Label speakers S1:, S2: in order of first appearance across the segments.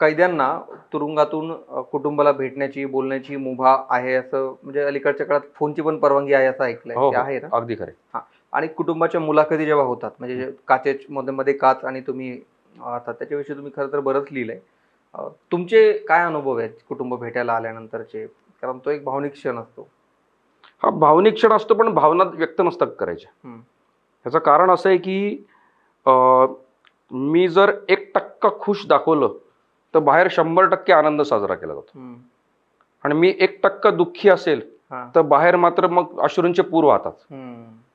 S1: कैद्यांना तुरुंगातून कुटुंबाला भेटण्याची बोलण्याची मुभा आहे असं म्हणजे अलीकडच्या काळात फोनची पण परवानगी आहे असं ऐकलंय.
S2: हो हो,
S1: आहे ना?
S2: अगदी खरे
S1: आणि कुटुंबाच्या मुलाखती जेव्हा होतात म्हणजे जे काचेच मध्ये मध्ये काच आणि तुम्ही आता त्याच्याविषयी तुम्ही खरं तर बरंच लिहिलंय. तुमचे काय अनुभव आहेत कुटुंब भेटायला आल्यानंतरचे? कारण तो एक भावनिक क्षण असतो.
S2: हा भावनिक क्षण असतो पण भावना व्यक्त नसतात करायच्या. ह्याचं कारण असं आहे की मी जर एक टक्का खुश दाखवलं तर बाहेर शंभर टक्के आनंद साजरा केला जातो. आणि मी एक टक्का दुःखी असेल. तर बाहेर मात्र मग अश्रूंचे पूर वाहतात.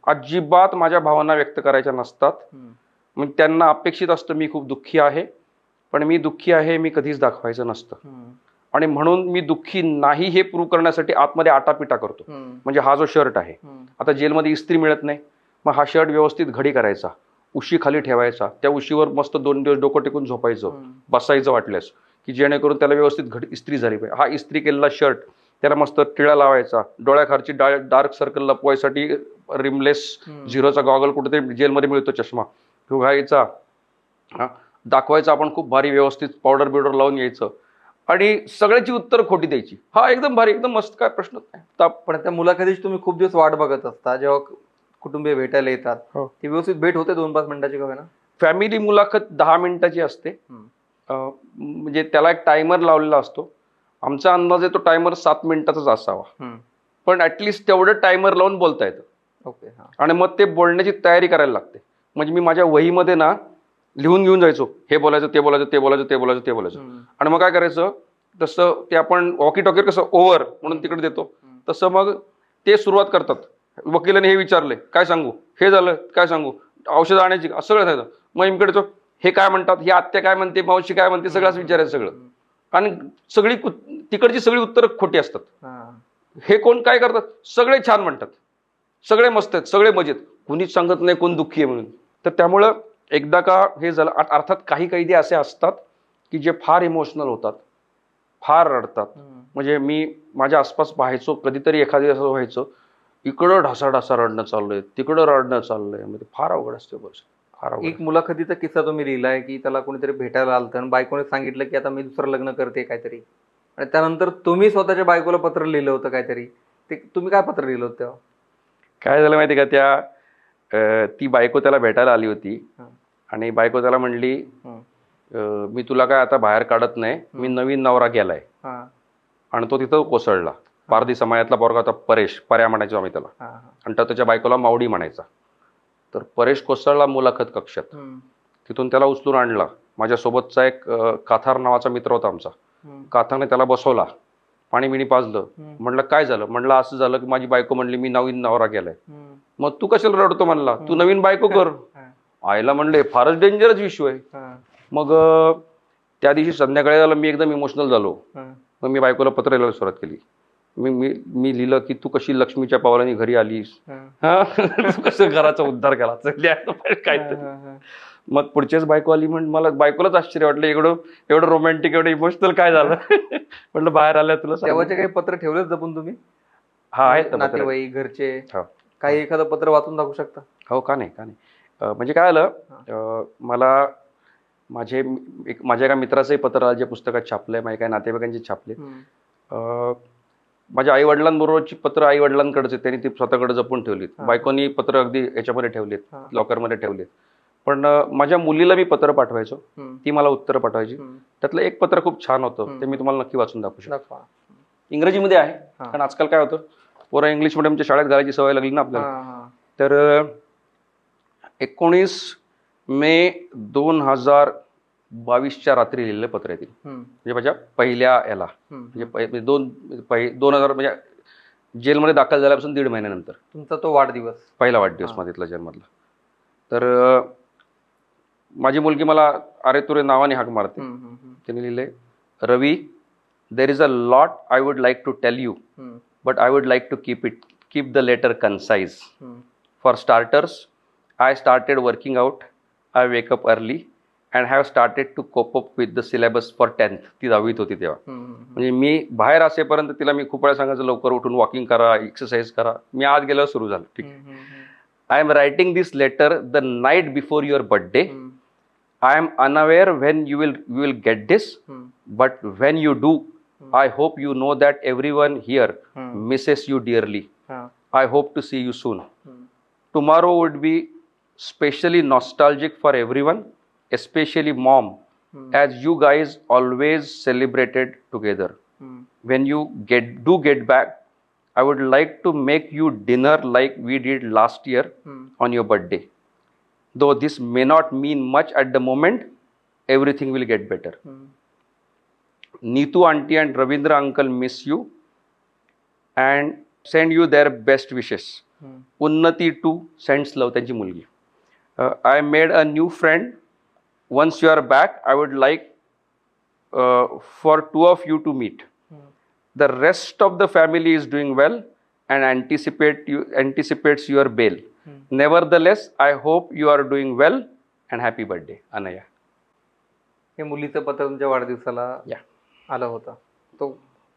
S2: अजिबात माझ्या भावना व्यक्त करायच्या नसतात. मग त्यांना अपेक्षित असतं मी खूप दुःखी आहे पण मी दुःखी आहे मी कधीच दाखवायचं नसतं. आणि म्हणून मी दुःखी नाही हे प्रूव्ह करण्यासाठी आतमध्ये आटापिटा करतो. म्हणजे हा जो शर्ट आहे. आता जेलमध्ये इस्त्री मिळत नाही मग हा शर्ट व्यवस्थित घडी करायचा उशी खाली ठेवायचा. त्या उशीवर मस्त दोन दिवस डोकं टेकून झोपायचं. बसायचं वाटल्यास. की जेणेकरून त्याला व्यवस्थित घडी इस्त्री झाली पाहिजे. हा इस्त्री केलेला शर्ट त्याला मस्त टिळा लावायचा. डोळ्याखालची डा डार्क सर्कल लपवायसाठी रिमलेस. झिरोचा गॉगल कुठेतरी जेलमध्ये मिळतो चष्मा. तो घ्यायचा हा. दाखवायचा आपण खूप भारी व्यवस्थित पावडर बिवडर लावून यायचं आणि सगळ्याची उत्तर खोटी द्यायची. हा एकदम भारी एकदम मस्त. काय प्रश्नच नाही. ताप
S1: पण त्या मुलाखतीची तुम्ही खूप दिवस वाट बघत असता. जेव्हा कुटुंबीय भेटायला येतात.
S2: हो.
S1: ती व्यवस्थित भेट होते दोन पाच मिनिटाची का ना
S2: फॅमिली मुलाखत दहा मिनिटाची असते. अं, म्हणजे त्याला एक टायमर लावलेला असतो. आमचा अंदाज आहे तो टायमर सात मिनिटाचाच असावा.
S1: हम्म.
S2: पण ऍटलिस्ट तेवढं टायमर लावून बोलता येतं.
S1: ओके हा.
S2: आणि मग ते बोलण्याची तयारी करायला लागते. म्हणजे मी माझ्या वहीमध्ये ना लिहून घेऊन जायचो. हे बोलायचं ते बोलायचं ते बोलायचं ते बोलायचं ते बोलायचं.
S1: हम्म.
S2: आणि मग काय करायचं? तसं ते आपण वॉकी टॉकीवर कसं ओव्हर म्हणून तिकडे देतो. तसं मग ते सुरुवात करतात. वकिलाने हे विचारले काय सांगू? हे झालं काय सांगू? औषध आणायची का? सगळं झालं. मग इकडे तो हे काय म्हणतात? ही आत्या काय म्हणते? मावशी काय म्हणते? सगळंच विचारायचं सगळं. आणि सगळी तिकडची सगळी उत्तरं खोटी असतात.
S1: हा.
S2: कोण काय करतात? सगळे छान म्हणतात. सगळे मस्त आहेत सगळे मजेत. कुणीच सांगत नाही कोण दुःखी आहे म्हणून. तर त्यामुळं एकदा का हे झालं अर्थात काही कैदी असे असतात की जे फार इमोशनल होतात फार रडतात. म्हणजे मी माझ्या आसपास पाहायचो कधीतरी एखादी असं व्हायचं इकडं ढासाढासा रडणं चाललंय तिकडं रडणं चाललंय. म्हणजे फार अवघड असते बस फार अवघड.
S1: एक मुलाखतीचा किस्सा तुम्ही लिहिलाय की त्याला कोणीतरी भेटायला आलं आणि बायकोने सांगितलं की आता मी दुसरं लग्न करते काहीतरी. आणि त्यानंतर तुम्ही स्वतःच्या बायकोला पत्र लिहिलं होतं काहीतरी. ते तुम्ही काय पत्र लिहिलं होतं तेव्हा?
S2: काय झालं माहिती का? त्या ती बायको त्याला भेटायला आली होती. आणि बायको त्याला म्हणली मी तुला काय आता बाहेर काढत नाही. मी नवीन नवरा गेलाय आणि तो तिथं कोसळला. पारधी समाजातला पोरगा होता परेश पर्या म्हणायचो आम्ही त्याला. आणि तो त्याच्या बायकोला मावडी म्हणायचा. तर परेश कोसळला मुलाखत कक्षात. तिथून त्याला उचलून आणला. माझ्यासोबतचा एक काथार नावाचा मित्र होता आमचा. काथाने त्याला बसवला. पाणी बिणी पाजलं. म्हणलं काय झालं? म्हणलं असं झालं की माझी बायको म्हणली मी नवीन नवरा गेलाय. मग तू कशाला रडतो म्हणला? तू नवीन बायको कर. आईला म्हणले फारच डेंजरच इश्यू आहे. मग त्या दिवशी संध्याकाळी झालं मी एकदम इमोशनल झालो. मग मी बायकोला पत्र लिहायला सुरुवात केली. मी मी मी लिहिलं की तू कशी लक्ष्मीच्या पावलांनी घरी आलीस?
S1: हा.
S2: तू कसं घराचा उद्धार केला? काहीतरी. मग पुढचेच बायको आली म्हण मला बायकोलाच आश्चर्य वाटलं एवढं एवढं रोमॅन्टिक एवढं इमोशनल काय झालं? म्हटलं बाहेर आल्या तुला.
S1: तेव्हाचे काही पत्र ठेवलेच जपून तुम्ही?
S2: हा आहेत ना पत्र.
S1: नातेवाईक घरचे?
S2: हो.
S1: काही एखादं पत्र वाचून दाखवू शकता?
S2: हो का नाही का नाही. म्हणजे काय आलं मला माझे एक माझ्या एका मित्राचंही पत्र आलं जे पुस्तकात छापलंय माझ्या काही नातेवाईकांचे छापले माझ्या आई वडिलांबरोबरची पत्र आई वडिलांकडचे त्यांनी ती स्वतःकडे जपून ठेवलीत. बायकोनी पत्र अगदी याच्यामध्ये ठेवलीत. लॉकरमध्ये ठेवलीत पण माझ्या मुलीला मी पत्र पाठवायचो. ती मला उत्तर पाठवायची. त्यातलं एक पत्र खूप छान होतं. ते मी तुम्हाला नक्की वाचून दाखवू शकतो इंग्रजीमध्ये आहे. कारण आजकाल काय होतं पोरं इंग्लिश मिडियमच्या शाळेत घालायची सवय लागली ना आपल्याला. तर एकोणीस मे दोन हजार बावीसच्या रात्री लिहिलेलं पत्र
S1: हम्म.
S2: म्हणजे माझ्या पहिल्या याला. म्हणजे म्हणजे दोन दोन हजार म्हणजे जेलमध्ये दाखल झाल्यापासून दीड महिन्यानंतर
S1: तुमचा तो वाढदिवस
S2: पहिला वाढदिवस इथला जन्मतला तर माझी मुलगी मला अरे तुरे नावाने हाक मारते. तिने लिहिले Ravi there is a lot I would like to tell you
S1: hmm.
S2: but I would like to keep it keep the letter concise.
S1: हम्म.
S2: For starters, I started working out. I and have started to cope up with the syllabus for 10th. ती दहावीत होती तेव्हा. म्हणजे मी बाहेर असेपर्यंत तिला मी खूप वेळा सांगायचं लवकर उठून वॉकिंग करा एक्सरसाइज करा. मी आज गेल्यावर सुरू झालं. ठीक. I am writing this letter the
S1: night
S2: before your birthday. I am unaware when you will you
S1: will
S2: get this but when you do I hope you know that every
S1: one
S2: here misses you
S1: dearly
S2: I hope to see you soon
S1: hmm,
S2: tomorrow would be specially nostalgic for everyone, especially mom,
S1: हम्म,
S2: as you guys always celebrated together.
S1: हम्म,
S2: When you get do get back, I would like to make you dinner like we did last year
S1: हम्म,
S2: on your birthday. Though this may not mean much at the moment, everything will get better.
S1: हम्म.
S2: Neetu auntie and Ravindra uncle miss you and send you their best wishes.
S1: हम्म.
S2: उन्नती to sends लव त्यांची मुलगी I made a new friend Once you are back I would like for two of you
S1: to
S2: meet hmm. The rest of the family is doing well and anticipate you anticipates
S1: your
S2: bell hmm. Nevertheless I hope you are doing well and happy birthday Anaya
S1: हे मुलीचं पत्र तुमच्या वाढदिवसाला. आलं होतं तो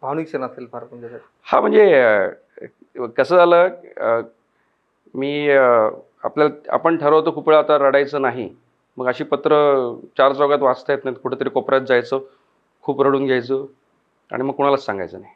S1: भावनिक क्षण असेल फार तुमच्यासाठी
S2: हा म्हणजे कसं झालं मी आपल्याला आपण ठरवतो खूप वेळा आता रडायचं नाही मग अशी पत्र चार चौघात वाचता येत नाहीत. कुठेतरी कोपऱ्यात जायचं खूप रडून घ्यायचं आणि मग कोणालाच सांगायचं नाही.